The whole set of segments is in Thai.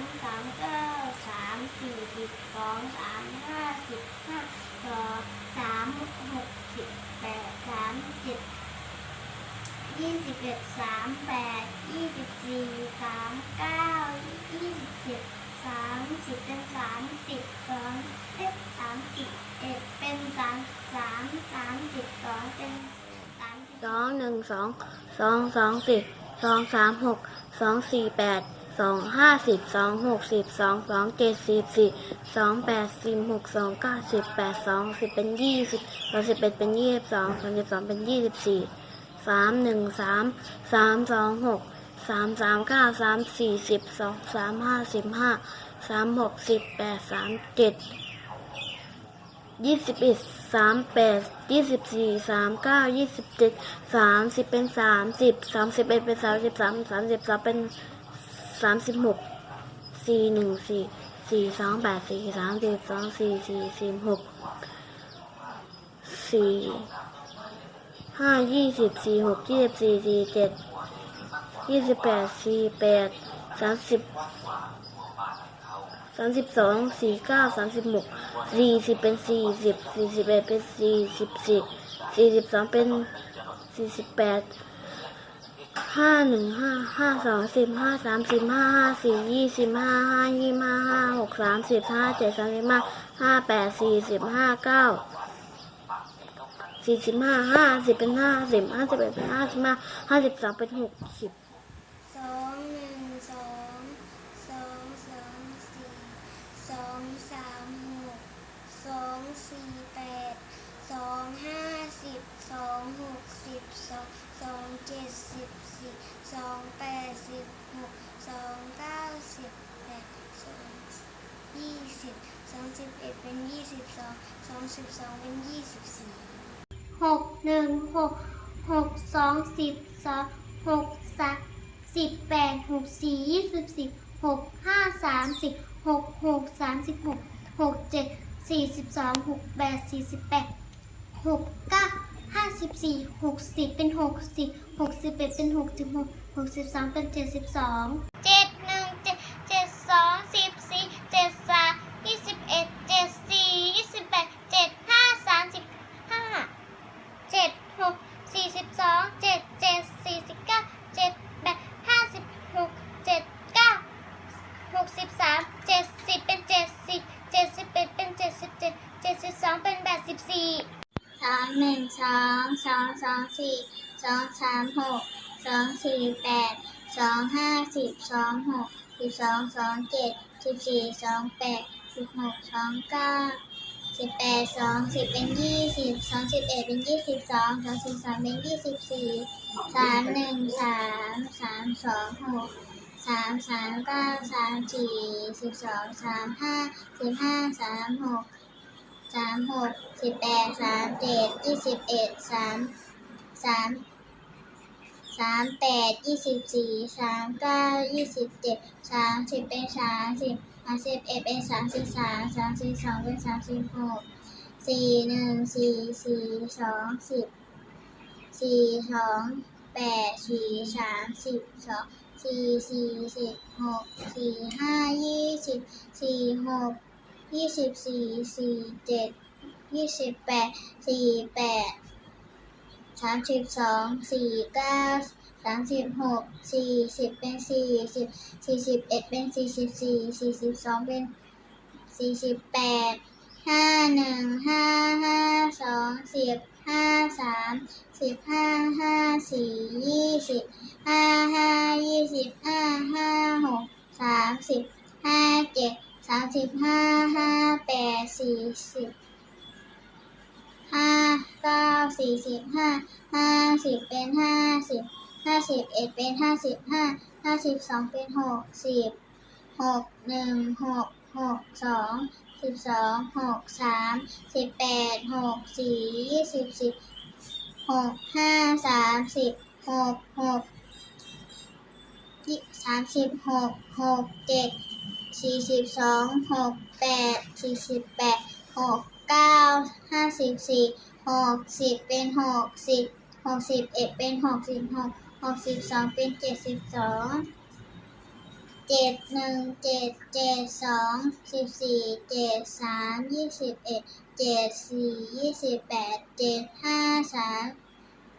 สามสามเก้าสามสี่สิบสองสามห้าสิบห้าสองสามหกสิบแปดสามเจ็ดยี่สิบเอ็ดสามแปดยี่สิบสี่สามเก้ายี่สิบเจ็ดสามสิบเป็นสามสิบสองเป็นสามสิบเอ็ดเป็นสามสามสามสิบสองเป็นสามสิบสองหนึ่งสองสองสองสิบสองสามหกสองสี่แปด สองห้าสิบสองหกสิบสองสองเจ็ดสิบสี่สองแปดสิบหกสองเก้าสิบแปดสองสิบเป็นยี่สิบสองสิบเอ็ดเป็นยี่สิบสองสองสิบสองเป็นยี่สิบสี่สามหนึ่งสามสามสองหกสามสามเก้าสามสี่สิบสองสามห้าสิบห้าสามหกสิบแปดสามเจ็ดยี่สิบเอ็ดสามแปดยี่สิบสี่สามเก้ายี่สิบเจ็ดสามสิบเป็นสามสิบสามสิบเอ็ดเป็นสามสิบสามสามสิบสองเป็น สามสิบหกสี่หนึ่งสี่สี่สองแปดสี่สามสิบสองสี่สี่สี่หกสี่ห้ายี่สิบสี่หกยี่สิบสี่สี่เจ็ดยี่สิบแปดสี่แปดสามสิบสามสิบสองสี่เก้าสามสิบหกสี่สิบเป็นสี่สิบสี่สิบเอ็ดเป็นสี่สิบสี่สี่สิบสองเป็นสี่สิบแปด ห้าหนึ่งห้าห้าสองสิบห้าสามสิบห้าห้าสี่ยี่สิบห้าห้ายี่ห้าห้าหกสามสิบห้าเจ็ดสามสิบห้าห้าแปดสี่สิบห้าเก้าสี่สิบห้าห้าสิบเป็นห้าสิบห้าสิบเอ็ดเป็นห้าสิบห้าห้าสิบสองเป็นหกสิบสองหนึ่งสองสองสามสี่สองสามหกสองสี่แปดสองห้าสิบสองหกสิบสองสองเจ็ดสิบ สองแปดสิบหกสองเก้าสิบแปดสองยี่สิบสองสิบเอ็ดเป็นยี่สิบสองสองสิบสองเป็นยี่สิบสี่หกหนึ่งหกหกสองสิบสองหกสามสิบแปดหกสี่ยี่สิบสี่หกห้าสามสิบหกหกสามสิบหกหกเจ็ดสี่สิบสองหกแปดสี่สิบแปดหกเก้า สิบสี่หกสิบเป็นหกสิบหกสิบเอ็ดเป็นหกสิบหกหกสิบสองเป็นเจ็ดสิบสองเจ็ดหนึ่งเจ็ดเจ็ดสองสิบสี่เจ็ดสามยี่สิบเอ็ดเจ็ดสี่ยี่สิบแปดเจ็ดห้าสามสิบห้า เจ็ดหกสี่สิบสองเจ็ดเจ็ดสี่สิบเก้าเจ็ดแปดห้าสิบหกเจ็ดเก้าหกสิบสามเจ็ดสิบเป็นเจ็ดสิบเจ็ดสิบเอ็ดเป็นเจ็ดสิบเจ็ดเจ็ดสิบสองเป็นแปดสิบสี่สาม หนึ่งสองสองสองสี่สองสามหกสองสี่แปดสองห้าสิบสองหกสิบสองสองเจ็ดสิบสี่สองแปดสิบหกสองเก้าสิบแปดสองสิบเป็นยี่สิบสองสิบเอ็ดเป็นยี่สิบสองสองสิบสามเป็นยี่สิบสี่สามหนึ่งสามสามสองหกสามสามเก้าสามสี่สิบสองสามห้าสิบห้าสามหก สามหกสิบแปดสามเจ็ดยี่สิบเอ็ดสามสามสามแปดยี่สิบสี่สามเก้ายี่สิบเจ็ดสามสิบเป็นสามสิบสามสิบเอ็ดเป็นสามสิบสามสามสิบสองเป็นสามสิบหกสี่หนึ่งสี่สี่สองสิบสี่สองแปดสี่สามสิบสองสี่สี่สิบหกสี่ห้ายี่สิบสี่หก ยี่สิบสี่สี่เจ็ดยี่สิบแปดสี่แปดสามสิบสองสี่เก้าสามสิบหกสี่สิบเป็นสี่สิบสี่สิบเอ็ดเป็นสี่สิบสี่สี่สิบสองเป็นสี่สิบแปดห้าหนึ่งห้าห้าสองสิบห้าสามสิบห้าห้าสี่ยี่สิบห้าห้ายี่สิบห้าห้าหกสามสิบห้าเจ็ดามสิบห้าห้าแปดสี่สิบห้าเก้าสี่สิบห้าห้าสิบเป็นห้าสิบห้าสิบเอ็ดเป็นห้าสิบห้าห้าสิบสองเป็นหกสิบหกหนึ่งหกหกสองสิบสองหกสามสิบแปดหกสี่ยี่สิบสิบหกห้าสามสิบหกหกยี่สามสิบหกหกเจ็ด สี่สิบสองหกแปดสี่สิบแปดหกเก้าห้าสิบสี่หกสิบเป็นหกสิบหกสิบเอ็ดเป็นหกสิบหกหกสิบสองเป็นเจ็ดสิบสองเจ็ดหนึ่งเจ็ดเจ็ดสองสิบสี่เจ็ดสามยี่สิบเอ็ดเจ็ดสี่ยี่สิบแปดเจ็ดห้าสาม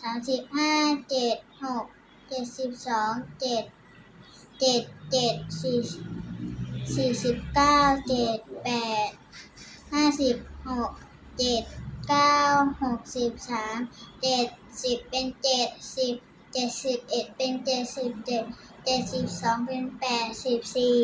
สามสิบห้าเจ็ดหกเจ็ดสิบสองเจ็ดเจ็ดเจ็ดสี่ สี่สิบเก้าเจ็ดแปดห้าสิบหกเจ็ดเก้าหกสิบสามเจ็ดสิบเป็นเจ็ดสิบเจ็ดสิบเอ็ดเป็นเจ็ดสิบเจ็ดเจ็ดสิบสองเป็นแปดสิบสี่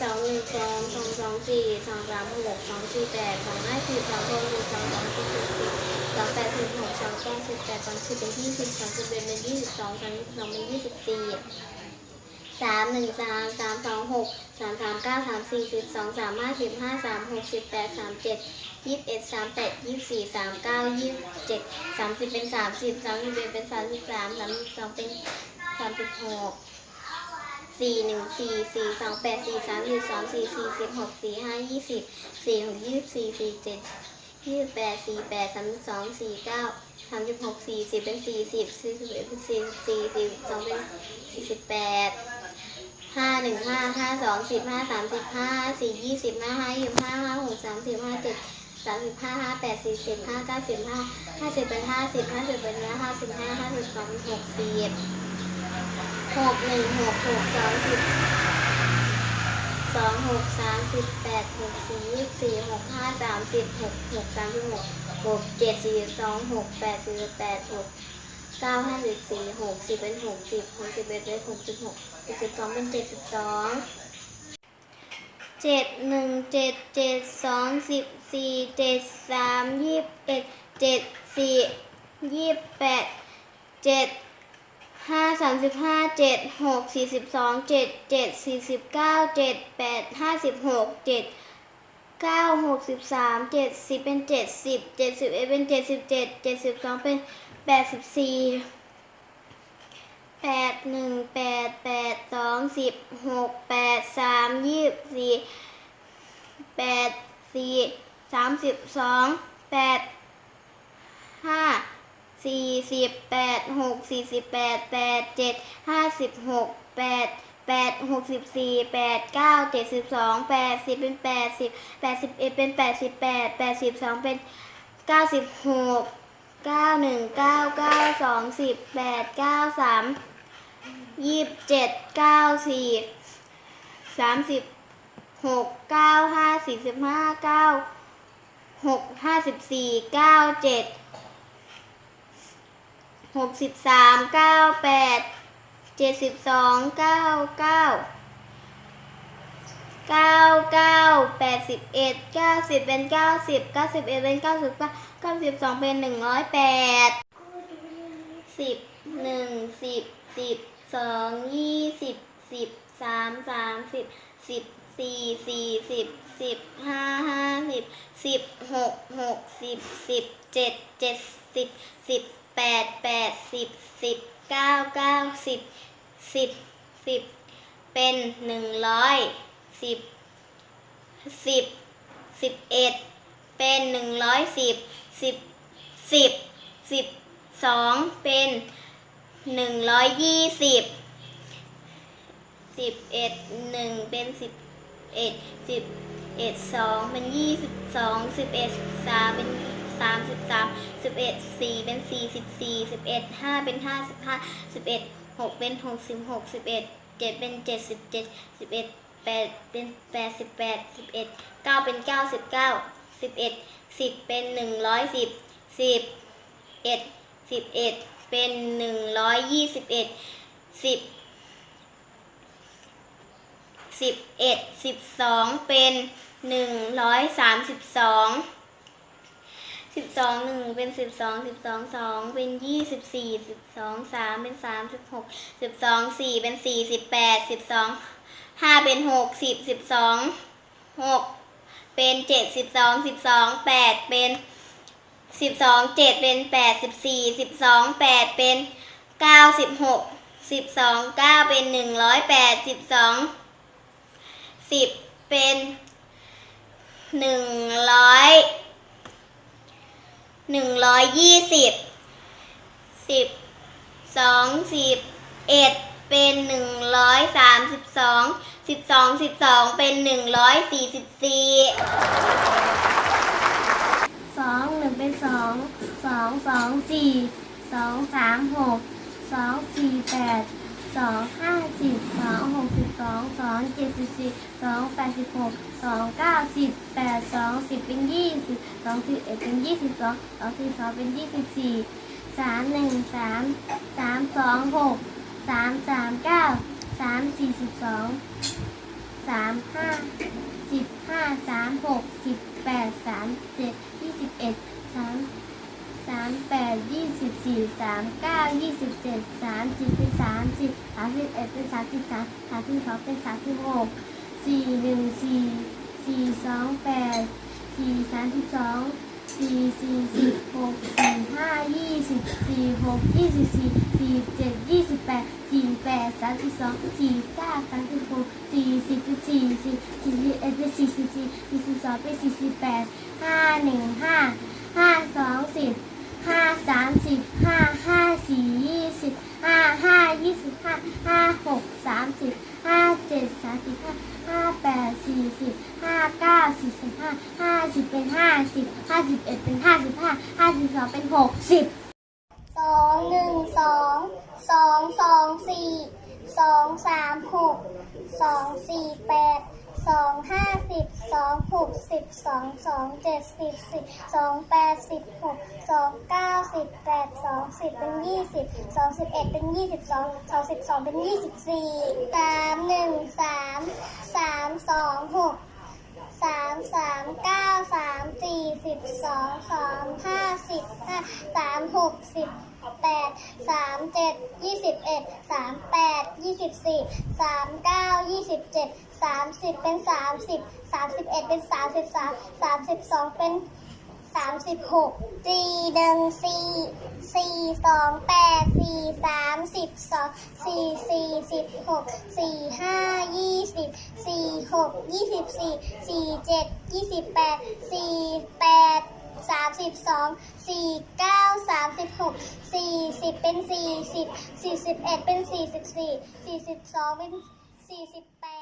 สองหนึ่งสองสองสองสี่สองสามหกสองสี่แปดสองห้าสิบสองหกหกสองสองสิบสิบสิบสองแปดสิบหกสองเก้าสิบแปดสองสิบเป็นยี่สิบสองสิบเอ็ดเป็นยี่สิบสองสามสิบสองเป็นยี่สิบสี่ สามหนึ่งสามสามสองหกสามสามเก้าสามสี่สิบสองสามห้าสิบห้าสามหกสิบแปดสามเจ็ดยี่สิบเอ็ดสามแปดยี่สิบสี่สามเก้ายี่สิบเจ็ดสามสิบเป็นสามสิบสามสิบเอ็ดเป็นสามสิบสามสามสิบสองเป็นสามสิบหกสี่หนึ่งสี่สี่สองแปดสี่สามสี่สองสี่สี่สิบหกสี่ห้ายี่สิบสี่หกยี่สิบสี่สี่เจ็ดยี่สิบแปดสี่แปดสามสองสี่เก้าสามสิบหกสี่สิบเป็นสี่สิบสี่สิบเอ็ดเป็นสี่สิบสี่สี่สองเป็นสี่สิบแปด ห้าหนึ่งห้าห้าสองสิบห้าสามสิบห้าสี่ยี่สิบห้าห้ายี่ห้าห้าหกสามสิบห้าเจ็ดสามสิบห้าห้าแปดสี่สิบห้าเก้าสิบห้าห้าสิบเป็นห้าสิบห้าสิบเป็นห้าสิบห้าห้าสิบสองหกสิบหกหนึ่งหกหกสองสิบสองหกสามสิบแปดหกสี่ยี่สี่หกห้าสามสิบหกหกสามสิบหกหกเจ็ดสี่สองหกแปดสี่สิบแปดหกเก้าห้าสิบสี่หกสิบเป็นหกสิบหกสิบเป็นหกสิบหก เจ็ดสิบสองเป็นเจ็ดสิบสองเจ็ดหนึ่งเจ็ดเจ็ดสองสิบสี่เจ็ดสามยี่สิบเอ็ดเจ็ดสี่ยี่สิบแปดเจ็ดห้าสามสิบห้าเจ็ดหกสี่สิบสองเจ็ดเจ็ดสี่สิบเก้าเจ็ดแปดห้าสิบหกเจ็ดเก้าหกสิบสามเจ็ดสิบเป็นเจ็ดสิบเจ็ดสิบเอ็ดเป็นเจ็ดสิบเจ็ดเจ็ดสิบสองเป็นแปดสิบสี่ แปดหนึ่งแปดแปดสองสิบหกแปดสามยี่สิบสี่แปดสี่สามสิบสองแปดห้าสี่สิบแปดหกสี่สิบแปดแปดเจ็ดห้าสิบหกแปดแปดหกสิบสี่แปดเก้าเจ็ดสิบสองแปดสิบเป็นแปดสิบแปดสิบเอ็ดเป็นแปดสิบแปดแปดสิบสองเป็นเก้าสิบหก เก้าหนึ่งเก้าเก้าสองสิบแปดเก้าสามยี่สิบเจ็ดเก้าสี่สามสิบหกเก้าห้าสี่สิบห้าเก้าหกห้าสิบสี่เก้าเจ็ดหกสิบสามเก้าแปดเจ็ดสิบสองเก้าเก้า เก้าเก้าแปดสิบเอ็ดเก้าสิบเป็นเก้าสิบเก้าสิบเอ็ดเป็นเก้าสิบเก้าเก้าสิบสองเป็นหนึ่งร้อยแปดสิบหนึ่งสิบสิบสองยี่สิบสิบสามสามสิบสิบสี่สี่สิบสิบห้าห้าสิบสิบหกหกสิบสิบเจ็ดเจ็ดสิบสิบแปดแปดสิบสิบเก้าเก้าสิบสิบสิบเป็นหนึ่งร้อย สิบสิบสิบเอ็ดเป็นหนึ่งร้อยสิบสิบสิบสิบสองเป็นหนึ่งร้อยยี่สิบสิบเอ็ดหนึ่งเป็นสิบเอ็ดสิบเอ็ดสองเป็นยี่สิบสองสิบเอ็ดสามเป็นสามสิบสามสิบเอ็ดสี่เป็นสี่สิบสี่สิบเอ็ดห้าเป็นห้าสิบห้าสิบเอ็ดหกเป็นหกสิบหกสิบเอ็ดเจ็ดเป็นเจ็ดสิบเจ็ดสิบเอ็ด แปดเป็นแปดสิบแปดสิบเอ็ดเก้าเป็นเก้าสิบเก้าสิบเอ็ดสิบเป็นหนึ่งร้อยสิบสิบเอ็ดสิบเอ็ดเป็นหนึ่งร้อยยี่สิบเอ็ดสิบสิบเอ็ดสิบสองเป็นหนึ่งร้อยสามสิบสองสิบสองหนึ่งเป็นสิบสองสิบสองสองเป็นยี่สิบสี่สิบสองสามเป็นสามสิบหกสิบสองสี่เป็นสี่สิบแปดสิบสอง ห้าเป็นหกสิบสิบสองหกเป็นเจ็ดสิบสองสิบสองแปดเป็นสิบสองเจ็ดเป็นแปดสิบสี่สิบสองแปดเป็นเก้าสิบหกสิบสองเก้าเป็นหนึ่งร้อยแปดสิบสองสิบเป็นหนึ่งร้อยหนึ่งร้อยยี่สิบสิบสองสิบเอ็ด เป็นหนึ่งร้อยสามสิบสองสิบสองสิบสองเป็นหนึ่งร้อยสี่สิบสี่สองหนึ่งเป็นสองสองสองสี่สองสามหกสองสี่แปดสองห้าสิบสองหกสิบสองสองเจ็ดสิบสี่สองแปดสิบหกสองเก้าสิบแปดสองสิบเป็นยี่สิบสองสิบเอ็ดเป็นยี่สิบสองสองสิบสองเป็นยี่สิบสี่สามหนึ่งสามสามสองหก สามสามเก้าสามสี่สิบสองสามห้าสิบห้าสามหกสิบแปดสามเจ็ดยี่สิบเอ็ดสามสามแปดยี่สิบสี่สามเก้ายี่สิบเจ็ดสามสิบเป็นสามสิบสามสิบเอ็ดเป็นสามสิบสามสามสิบสองเป็นสามสิบหกสี่หนึ่งสี่สี่สองแปดสี่สามสิบสอง สี่สี่สิบหกสี่ห้ายี่สิบสี่หกยี่สิบสี่สี่เจ็ดยี่สิบแปดสี่แปดสามสิบสองสี่เก้าสามสิบหกสี่สิบสี่สิบสี่สิบเอ็ดเป็นสี่สิบสี่สี่สิบสองเป็นสี่สิบแปดห้าหนึ่งห้าห้าสองสิบห้าสามสิบห้าห้าสี่ยี่สิบห้าห้ายี่สิบห้าห้าหกสามสิบ ห้าเจ็ดสามสิบห้าห้าแปดสี่สิบห้าเก้าสี่สิบห้าห้าสิบเป็นห้าสิบห้าสิบเอ็ดเป็นห้าสิบห้าห้าสิบสองเป็นหกสิบสองหนึ่งสองสองสองสี่สองสามหกสองสี่แปด สองห้าสิบสองหกสิบสองสองเจ็ดสิบสิบสองแปดสิบหกสองเก้าสิบแปดสองสิบเป็นยี่สิบสองสิบเอ็ดเป็นยี่สิบสองสองสิบสองเป็นยี่สิบสี่สามหนึ่งสามสามสองหกสามสามเก้าสามสี่สิบสองสองห้าสิบห้าสามหกสิบ แปดสามเจ็ดยี่สิบเอ็ดสามแปดยี่สิบสี่สามเก้ายี่สิบเจ็ดสามสิบเป็นสามสิบสามสิบเอ็ดเป็นสามสิบสามสามสิบสองเป็นสามสิบหกสี่หนึ่งสี่สี่สองแปดสี่สามสิบสองสี่สี่สิบหกสี่ห้ายี่สิบสี่หกยี่สิบสี่สี่เจ็ดยี่สิบแปดสี่แปด สามสิบสองสี่เก้าสามสิบหกสี่สิบเป็นสี่สิบสี่สิบเอ็ดเป็นสี่สิบสี่สี่สิบสองเป็นสี่สิบแปด